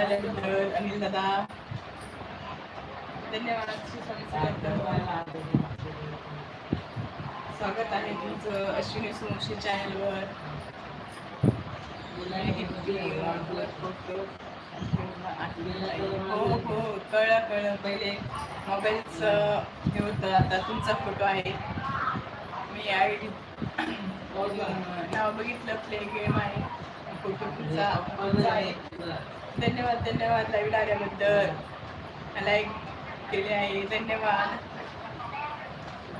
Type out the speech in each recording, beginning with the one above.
अनिल दादा. धन्यवाद स्वागत आहे तुमचं अश्विनी सोमशी चॅनलवर. हो हो कळलं कळलं. पहिले मोबाईलचं हे होतं आता तुमचा फोटो आहे. मी आय डी नाव बघितलं प्ले गेम आहे. फोटो तुमचा तुमचा आहे. धन्यवाद धन्यवाद लाईव्ह आल्याबद्दल लाईक केले आहे धन्यवाद.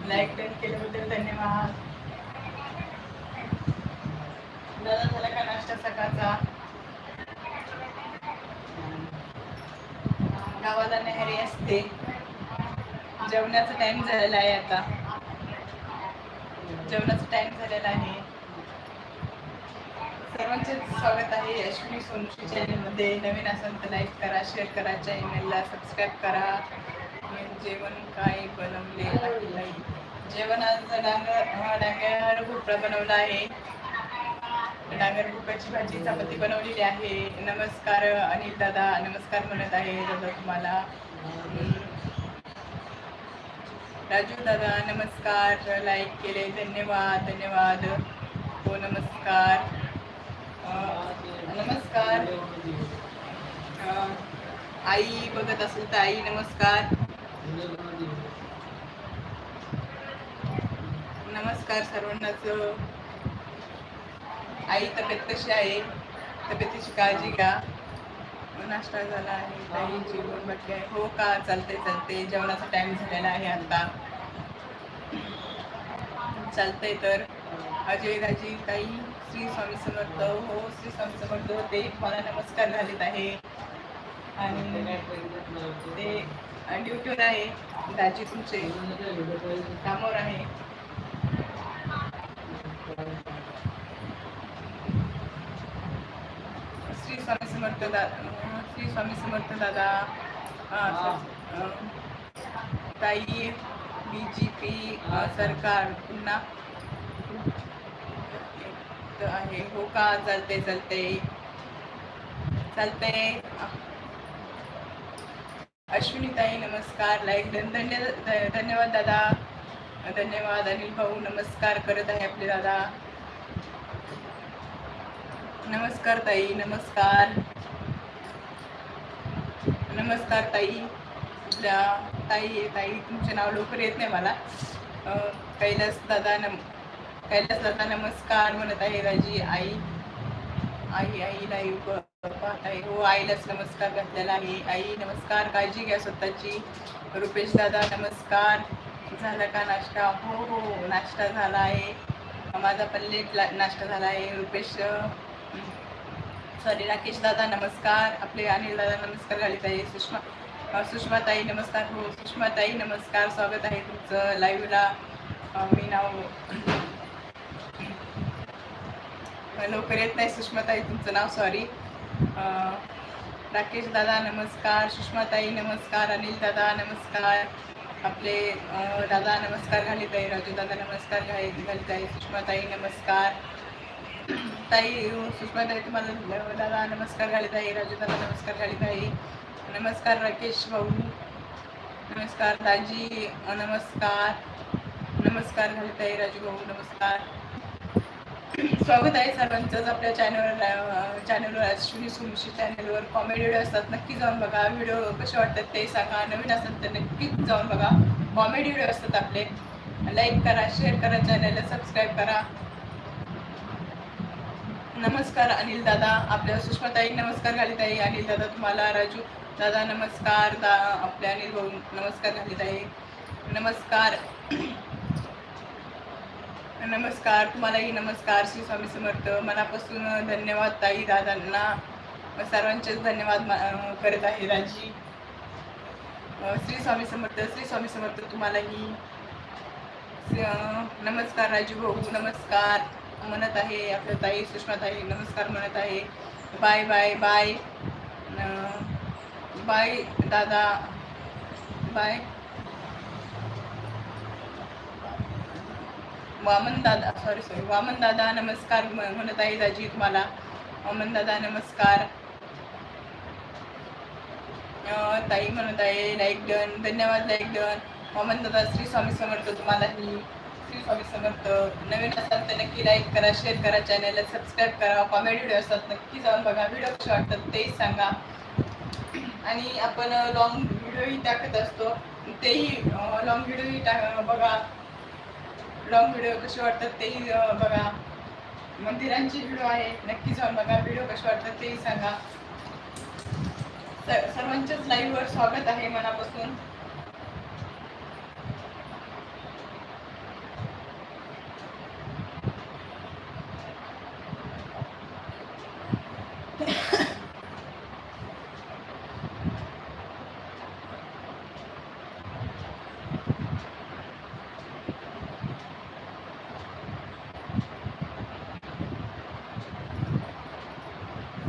लाईक केल्याबद्दल धन्यवाद. दादा झाला का नाश्ता सकाळचा? गावाला नेहरी असते. जेवणाचा टाइम झालेला आहे आता. जेवणाचा टाइम झालेला आहे. सर्वांचे स्वागत आहे अश्विनी सोनशी चॅनलमध्ये नवीन असेल तर लाईक करा शेअर करा चॅनलला सबस्क्राईब करा. मी जेवण काय बनवले? आहे जेवण आज डांगर डांगर भोपळा बनवला आहे. डांगर भोपळ्याची भाजी चपाती बनवलेली आहे. नमस्कार अनिल दादा नमस्कार म्हणत आहे दादा तुम्हाला. राजू दादा नमस्कार. लाईक केले धन्यवाद धन्यवाद. हो नमस्कार. नमस्कार. आई बघत असेल तर आई नमस्कार. नमस्कार सर्वांनाच. आई तब्येत कशी आहे? तब्येतीची काळजी घ्या. नाश्ता झाला आहे ताई जेवण बाकी आहे. हो का? चालते चालते जेवणाचा टाइम झालेला आहे आता. चालतंय तर. अजय राजी ताई. श्री स्वामी समर्थ. हो श्री स्वामी समर्थ. ते मला नमस्कार झालेत आहे. आणि ते ड्युटीवर आहे. दाजी तुमचे. कामावर आहे. श्री स्वामी समर्थ दादा श्री स्वामी समर्थ दादा. ताई बी जी पी सरकार पुन्हा. एक आहे. हो का? चालते चालते चालते अश्विनीताई नमस्कार. लाईक धन्य धन्यवाद दादा. धन्यवाद. अनिल भाऊ नमस्कार करत आहे आपले दादा. नमस्कार ताई नमस्कार. नमस्कार ताई. आपल्या ताई ताई. तुमचे नाव लवकर येत नाही मला. कैलास दादा नम कैलास दादा नमस्कार म्हणत आहे राजी आई. आई आई लाईव्ह पाहत आहे. हो आईलाच नमस्कार घातलेला आहे. आई नमस्कार. काळजी घ्या स्वतःची. रुपेश दादा नमस्कार. झाला का नाश्ता? हो हो नाश्ता झाला आहे. माझा पण लेट नाश्ता झाला आहे. रुपेश सॉरी राकेश दादा नमस्कार. आपले अनिल दादा नमस्कार घालीत आहे. सुषमा सुषमाताई नमस्कार. हो सुषमाताई नमस्कार. स्वागत आहे तुमचं लाईव्हला मी नाव लवकर येत नाही सुषमाताई तुमचं नाव सॉरी राकेश दादा नमस्कार. सुषमाताई नमस्कार. अनिल दादा नमस्कार. आपले दादा नमस्कार घालीत आहे राजू दादा नमस्कार घाली घालीत आहे सुषमाताई नमस्कार. ताई सुषमाताई तुम्हाला दादा नमस्कार घालीत आहे राजू दादा नमस्कार घालीत आहे नमस्कार राकेश भाऊ. नमस्कार दाजी. नमस्कार. नमस्कार घालीत आहे राजू भाऊ नमस्कार. स्वागत आहे सर्वांचंच आपल्या चॅनलला चॅनलवर अश्विनी सुमशी चॅनलवर कॉमेडी व्हिडिओ असतात नक्की जाऊन बघा. व्हिडिओ कसे वाटतात ते सांगा. नवीन असतात तर नक्कीच जाऊन बघा. कॉमेडी व्हिडिओ असतात आपले. लाईक करा शेअर करा चॅनलला सबस्क्राईब करा. नमस्कार अनिल दादा. आपल्या सुषमाताई नमस्कार घालीत आहे अनिल दादा तुम्हाला राजू. दादा नमस्कार दा आपल्या अनिल भाऊ. नमस्कार घालीताई. नमस्कार. नमस्कार तुम्हालाही नमस्कार श्री स्वामी समर्थ. मनापासून धन्यवाद ताई दादांना. सर्वांचेच धन्यवाद मा- करत आहे राजी श्री स्वामी समर्थ श्री स्वामी समर्थ तुम्हालाही. नमस्कार राजू भाऊ नमस्कार. म्हणत आहे आपल्या ताई सुषमा ताई नमस्कार म्हणत आहे. Bye bye bye. बाय दादा. बाय. वामन दादा सॉरी सॉरी वामन दादा नमस्कार म्हणत आहे दाजी तुम्हाला. वामन दादा नमस्कार ताई म्हणत आहे लाईक डन धन्यवाद लाईक डन वामन दादा श्री स्वामी समर्थ तुम्हालाही श्री स्वामी समर्थ नवीन असाल तर नक्की लाईक करा शेअर करा चॅनलला सबस्क्राईब करा. कॉमेडी व्हिडिओ असतात नक्की जाऊन बघा. व्हिडिओ कसे वाटतात तेही सांगा. आणि आपण लॉंग व्हिडिओही टाकत असतो. तेही लॉंग व्हिडिओही टा बघा. लॉंग व्हिडिओ कसे वाटतात तेही बघा. मंदिरांचे व्हिडिओ आहे नक्की जाऊन बघा. व्हिडिओ कसे वाटतात तेही सांगा. सर्वांच्याच लाईव्हवर स्वागत आहे मनापासून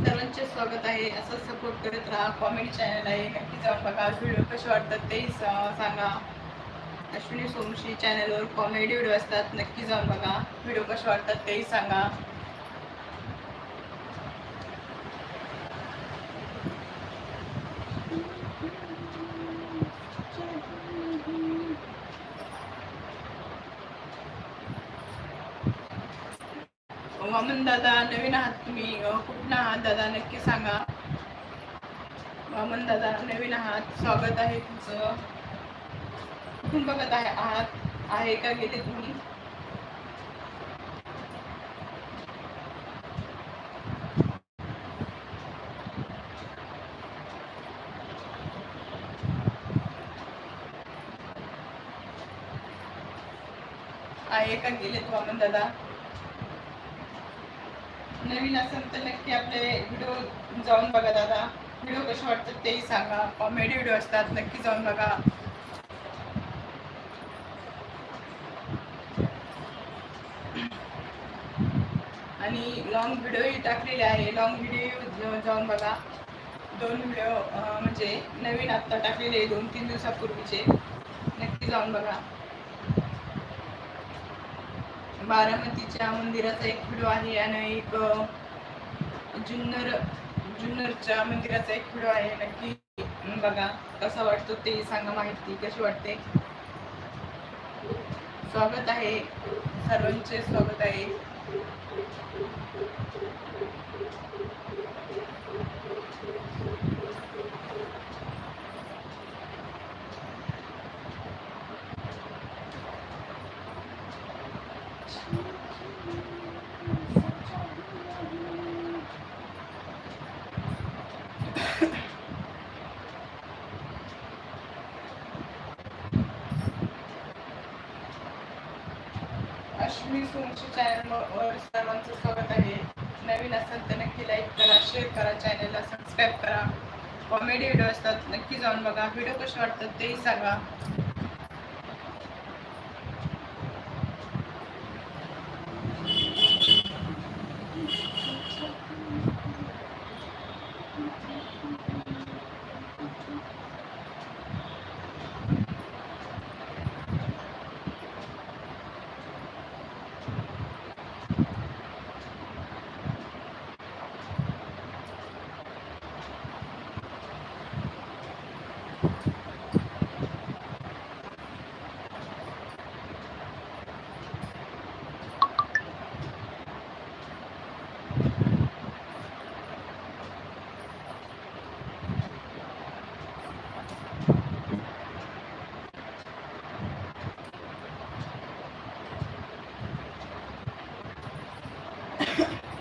सर्वांचे स्वागत आहे असं सपोर्ट करत राहा कॉमेडी चॅनल आहे. नक्की जाऊन बघा. व्हिडिओ कसे वाटतात तेही सांगा. अश्विनी सोमशी चॅनलवर कॉमेडी व्हिडिओ असतात नक्की जाऊन बघा. व्हिडिओ कसे वाटतात तेही सांगा. वामन दादा नवीन आहात तुम्ही. कुठला आहात दादा? नक्की सांगा. आपण दादा नवीन आहात. स्वागत आहे तुमचं. कुठून बघत आहे आहात. आहे का गेले तुम्ही? आहे का गेलेत वामन दादा? नवीन असेल तर नक्की आपले व्हिडिओ जाऊन बघा दादा. व्हिडिओ कसे वाटतात तेही सांगा कॉमेडी व्हिडिओ असतात नक्की जाऊन बघा. आणि लॉंग व्हिडिओही टाकलेले आहे. लॉंग व्हिडिओ जाऊन बघा. दोन व्हिडिओ म्हणजे नवीन आत्ता टाकलेले दोन तीन दिवसापूर्वीचे. नक्की जाऊन बघा. बारामतीच्या मंदिराचा एक व्हिडिओ आहे आणि एक जुन्नर जुन्नरच्या मंदिराचा एक व्हिडिओ आहे. नक्की बघा. कसा वाटतो ते सांगा माहिती कशी वाटते? स्वागत आहे. सर्वांचे स्वागत आहे अश्विनी सोमची चॅनलवर सर्वांचं स्वागत आहे नवीन असेल तर नक्की लाईक करा शेअर करा चॅनलला सबस्क्राईब करा. कॉमेडी व्हिडिओ असतात नक्की जाऊन बघा. व्हिडिओ कसे वाटतात तेही सांगा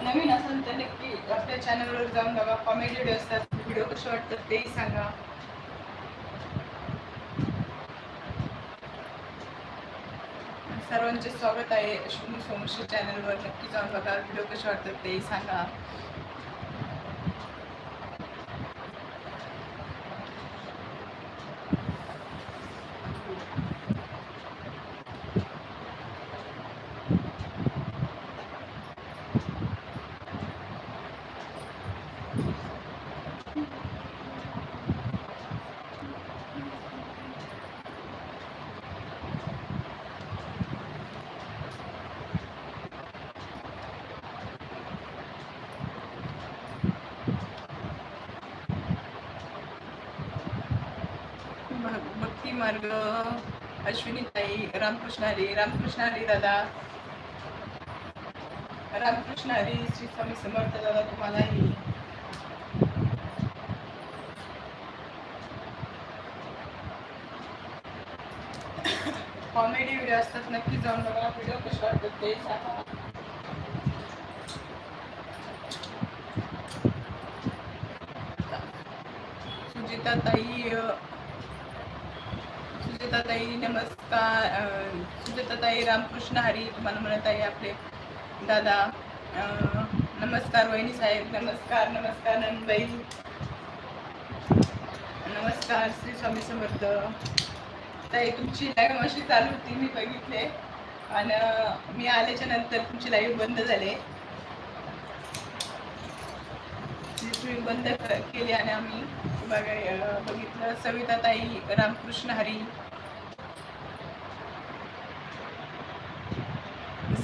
नवीन असेल तर चॅनलवर जाऊन बघा कॉमेडी असतात व्हिडिओ कसे वाटतात तेही सांगा. सर्वांचे स्वागत आहे अश्विनी सोमशी चॅनलवर नक्की जाऊन बघा व्हिडिओ कसे वाटतात तेही सांगा. मार्ग अश्विनी ताई रामकृष्ण हरी रामकृष्ण हरी दादा. रामकृष्ण हरी श्री स्वामी समर्थ दादा तुम्हालाही. कॉमेडी व्हिडिओ असतात नक्की जाऊन बघा. व्हिडिओ कसे वाटतात ते सांगा. सुजिता ताई सुजताताई नमस्कार अं, रामकृष्ण हरी तुम्हाला म्हणत आहे आपले दादा. नमस्कार वहिनी साहेब नमस्कार नमस्कार नंदबाई. नमस्कार श्री स्वामी समर्थ. ताई तुमची लाईव्ह अशी चालू होती मी बघितले. आणि मी आल्याच्यानंतर तुमची लाईव्ह बंद झाले. तुम्ही बंद केली आणि आम्ही बघा बघितलं. सविता ताई रामकृष्ण हरी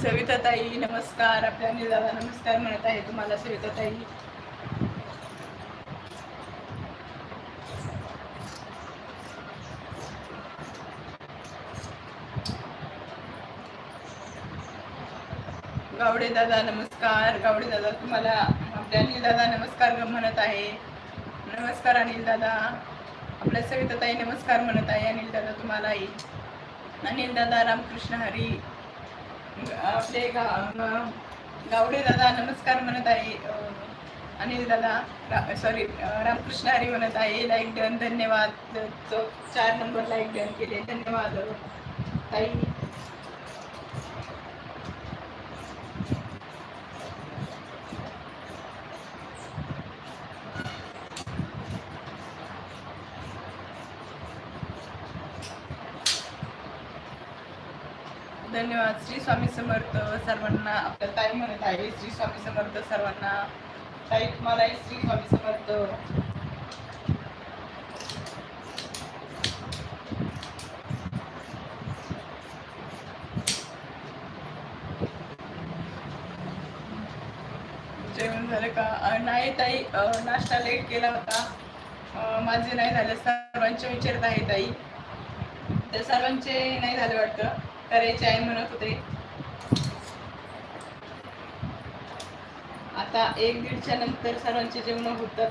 सविता ताई नमस्कार. आपल्या दादा नमस्कार म्हणत आहे तुम्हाला सविता ताई गावडे दादा नमस्कार. गावडे दादा तुम्हाला आपल्या अनिल दादा नमस्कार म्हणत आहे. नमस्कार अनिल दादा. आपल्या सविता ताई नमस्कार म्हणत आहे अनिल दादा तुम्हालाही. अनिल दादा रामकृष्ण हरी. आपले गा गावडे दादा नमस्कार म्हणत आहे. अनिल दादा सॉरी रामकृष्ण हरी म्हणत आहे. लाईक डन धन्यवाद. च- चार नंबर लाईक डन केले. धन्यवाद. ताई. धन्यवाद. स्वामी समर्थ सर्वांना आपल्या ताई म्हणत आहे श्री स्वामी समर्थ सर्वांना. ताई तुम्हाला श्री स्वामी समर्थ. जेवण झालं का? नाही ताई नाश्ता लेट केला होता. माझे नाही झाले सर्वांचे विचारत आहे ताई. तर सर्वांचे नाही झाले वाटतं. करायचे आहे म्हणत होते आता एक दीडच्या नंतर सर्वांचे जेवण होतात.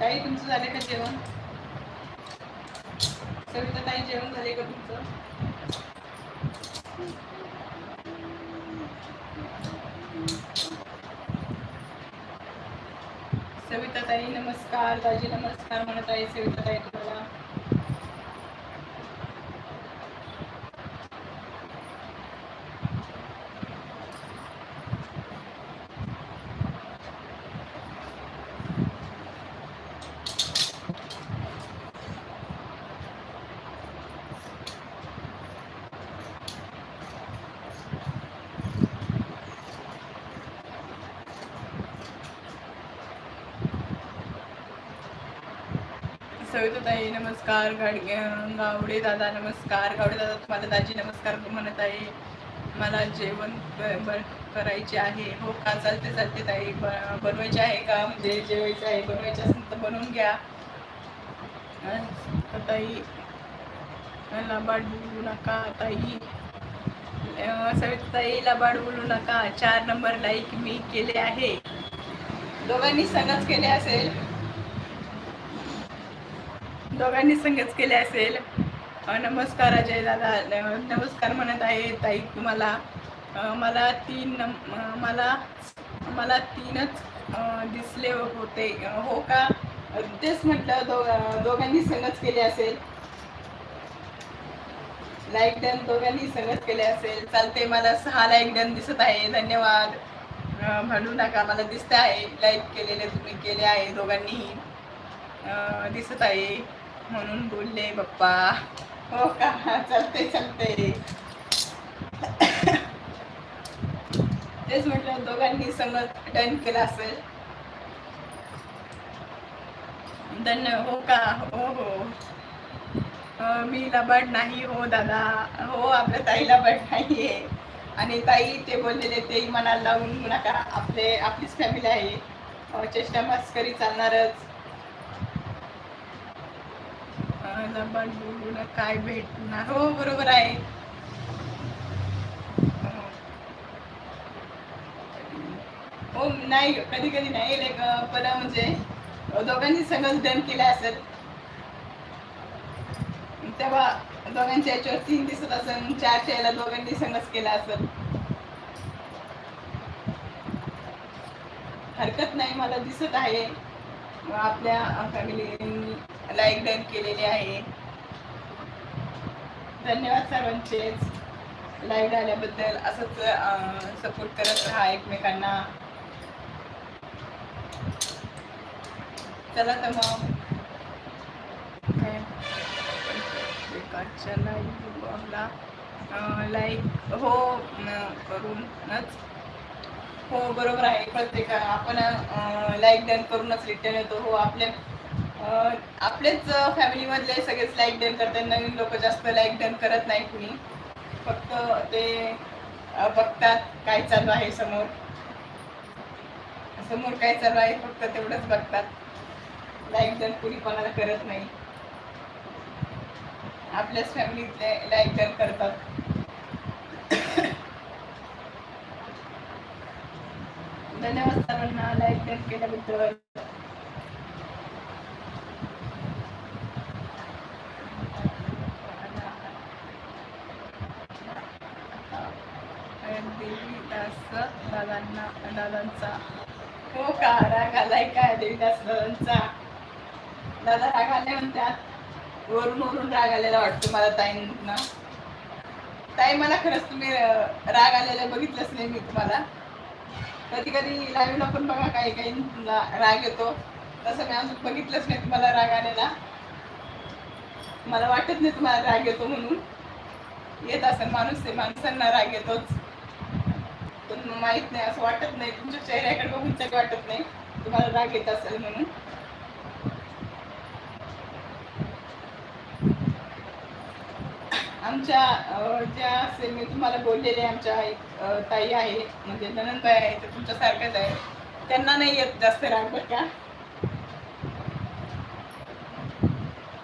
ताई तुमचं झाले का जेवण? सविता ताई जेवण झाले का तुमचं? सविता ताई नमस्कार दाजी नमस्कार म्हणत आहे सविता ताई तुम्हाला सविताताई नमस्कार गाडगे गावडे दादा नमस्कार. गावडे दादा तुम्हाला दाजी नमस्कार म्हणत आहे. मला जेवण करायचे आहे. हो का? चालते चालते ताई. ब- बनवायचे आहे का? म्हणजे जेवायचं आहे. बनवायचे असेल तर बनवून घ्या. ताई लबाड बोलू नका ताई. अं, लबाड बोलू नका. चार नंबर लाईक मी केले आहे. दोघांनी सगळंच केले असेल. दोघांनी संगच केले असेल. नमस्कार अजय दादा न- नमस्कार म्हणत आहे ताई तुम्हाला. मला तीन मला मला तीनच दिसले होते. हो का? तेच म्हटलं दो दोघांनी संगच केले असेल. लाईक डन दोघांनी संगत केले असेल. चालते मला सहा लाईक डन दिसत आहे. धन्यवाद. म्हणू नका मला दिसत आहे लाईक केलेले तुम्ही केले आहे दोघांनीही. दिसत आहे. म्हणून बोलले पप्पा हो का? चालते चालते तेच म्हटलं दोघांनी संगत डन केला असेल. धन्य हो का? हो हो. मी लबाड नाही हो दादा. हो आपल्या ताईला बट नाहीये. आणि ताई ते बोललेले ते मनाला लावून नका आपले आपलीच फॅमिली आहे. चेष्टा मस्करी चालणारच. अ, लबाड काय भेटणार? हो बरोबर आहे. हो नाही कधी कधी नाही ग पण म्हणजे दोघांनी सगळं डन केलं असेल. तेव्हा दोघांच्या याच्यावर तीन दिसत असेल चारच्या याला दोघांनी संगच केला असेल. हरकत नाही मला दिसत आहे. आपल्या फॅमिली लाईक डन केलेले आहे. धन्यवाद सर्वांचेच लाईव्ह आल्याबद्दल असंच सपोर्ट करत राहा एकमेकांना. चला तर मग. लाईव्हला लाईक हो करूनच. हो बरोबर आहे. प्रत्येक आपण लाईक डन करूनच रिटर्न येतो. हो आपल्या आपलेच फॅमिलीमधले सगळेच लाईक डन करतात. नवीन लोक जास्त लाईक डन करत नाही कुणी. फक्त ते बघतात काय चालू आहे समोर. समोर काय चालू आहे फक्त तेवढंच बघतात. लाईक डन कुणी कोणाला करत नाही. आपल्याच फॅमिलीतले लाईक डन करतात. धन्यवाद सर्वांना लाईक डन केल्याबद्दल देवीदास दादांना दादांचा. हो का? राग आलाय काय देवीदास दादांचा. दादा राग आले म्हणतात. वरून वरून राग आलेला वाटतो मला ताईंना. ताई मला खरंच तुम्ही राग आलेला बघितलंच नाही मी तुम्हाला. कधी कधी लाईव्हला पण बघा काही काही राग येतो. तसं मी अजून बघितलंच नाही तुम्हाला राग आलेला. मला वाटत नाही तुम्हाला राग येतो म्हणून. येत असेल माणूस आहे माणसांना राग येतोच. पण माहीत नाही असं वाटत नाही. तुमच्या चेहऱ्याकडे बघून तरी वाटत नाही. तुम्हाला राग येत असेल म्हणून. आमच्या ज्या असे मी तुम्हाला बोललेले आमच्या एक ताई आहे म्हणजे ननंदबाई आहे ते तुमच्यासारख्याच आहे त्यांना नाही येत जास्त राग बरं का?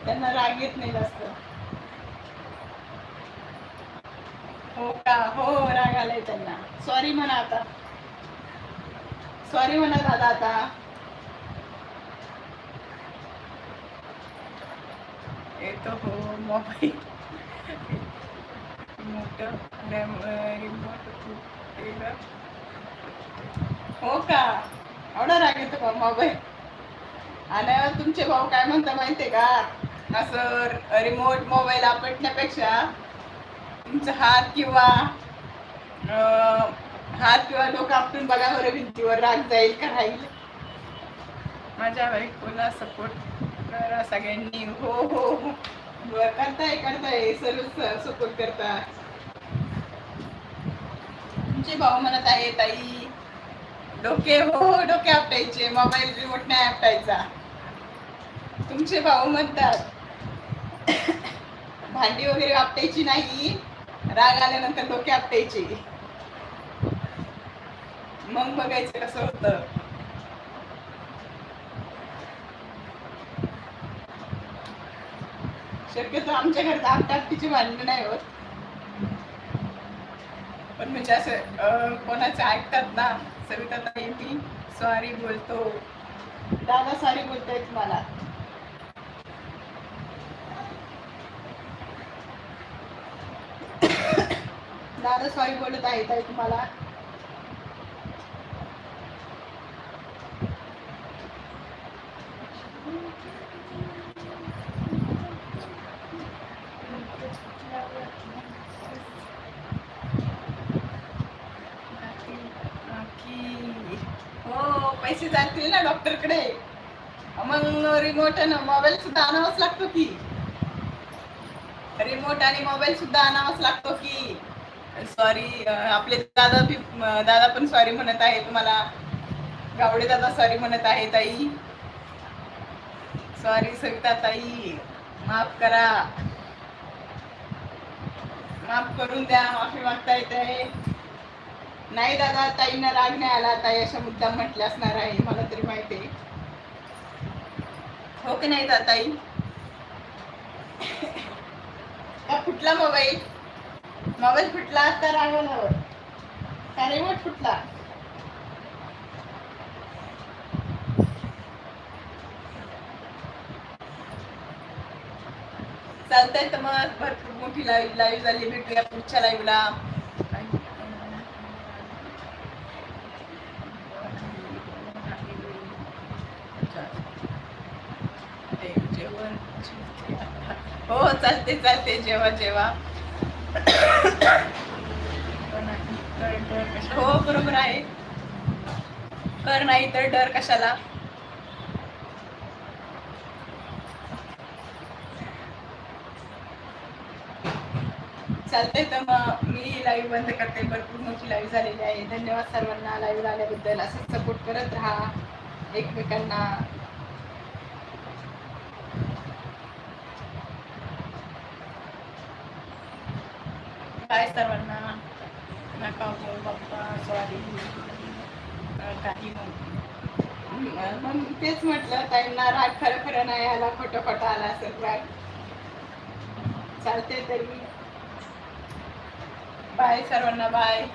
त्यांना राग येत नाही जास्त. हो का? हो राग आलाय त्यांना. सॉरी म्हणा आता. सॉरी म्हणा दादा आता. येतो हो मोबाईल मोठं रिमोट हो का? एवढा राग येतो का मोबाईल आणि तुमचे भाऊ काय म्हणता माहितीये का? असं रिमोट मोबाईल आपटण्यापेक्षा तुमचा हात किंवा हात किंवा डोकं आपण बघा बरं भिंतीवर राग जाईल का राहील माझ्या बायकोला सपोर्ट करा सगळ्यांनी. हो हो हो. करताय करताय. सर्व सपोर्ट करता. तुमचे भाऊ म्हणत आहे ताई डोके हो हो, डोके आपटायचे. मोबाईल रिमोट नाही आपटायचा. तुमचे भाऊ म्हणतात भांडी वगैरे आपटायची नाही. राग आल्यानंतर डोके आपटायचे मग बघायचं कसं होतं. शक्यतो आमच्या घरात आपटापटीची भांडणं नाही होत. पण म्हणजे असं अं, कोणाचं ऐकतात ना सविता ताई ती सॉरी बोलतो. दादा सॉरी बोलतायत मला. दादा सॉरी बोलत आहे ताई तुम्हाला. हो पैसे जातील ना डॉक्टरकडे. मग रिमोट मोबाईल सुद्धा आणावाच लागतो की. रिमोट आणि मोबाईल सुद्धा आणावाच लागतो की. सॉरी आपले दादा भी दादा पण सॉरी म्हणत आहे तुम्हाला गावडे दादा सॉरी म्हणत आहे ताई. सॉरी सविता ताई. माफ करा. माफ करून द्या माफी मागता येते नाही दादा ताईंना राग नाही आला. ताई अशा मुद्दा म्हटल्या असणार आहे. मला तरी माहिती आहे. हो की नाही ताई? का फुटला मोबाईल? मोबाईल फुटला आता हवं का रिमोट फुटला. चालतंय तर मग भरपूर मोठी लाईव्ह लाईव्ह झाली. भेटूया पुढच्या लाईव्हला जेवण हो चालते चालते जेव्हा जेव्हा हो बरोबर आहे. कर नाही तर डर कशाला? चालतंय तर मग मी लाईव्ह बंद करते. भरपूर मोठी लाईव्ह झालेली आहे. धन्यवाद सर्वांना लाईव्ह आल्याबद्दल. असंच सपोर्ट करत राहा. एकमेकांना काय सर्वांना नका बोल बाप्पा सॉरी काही मग तेच म्हटलं त्यांना राग खरं खरं नाही आला खोटं खोटं आला असेल राग. चालते तरी. बाय सर्वांना बाय.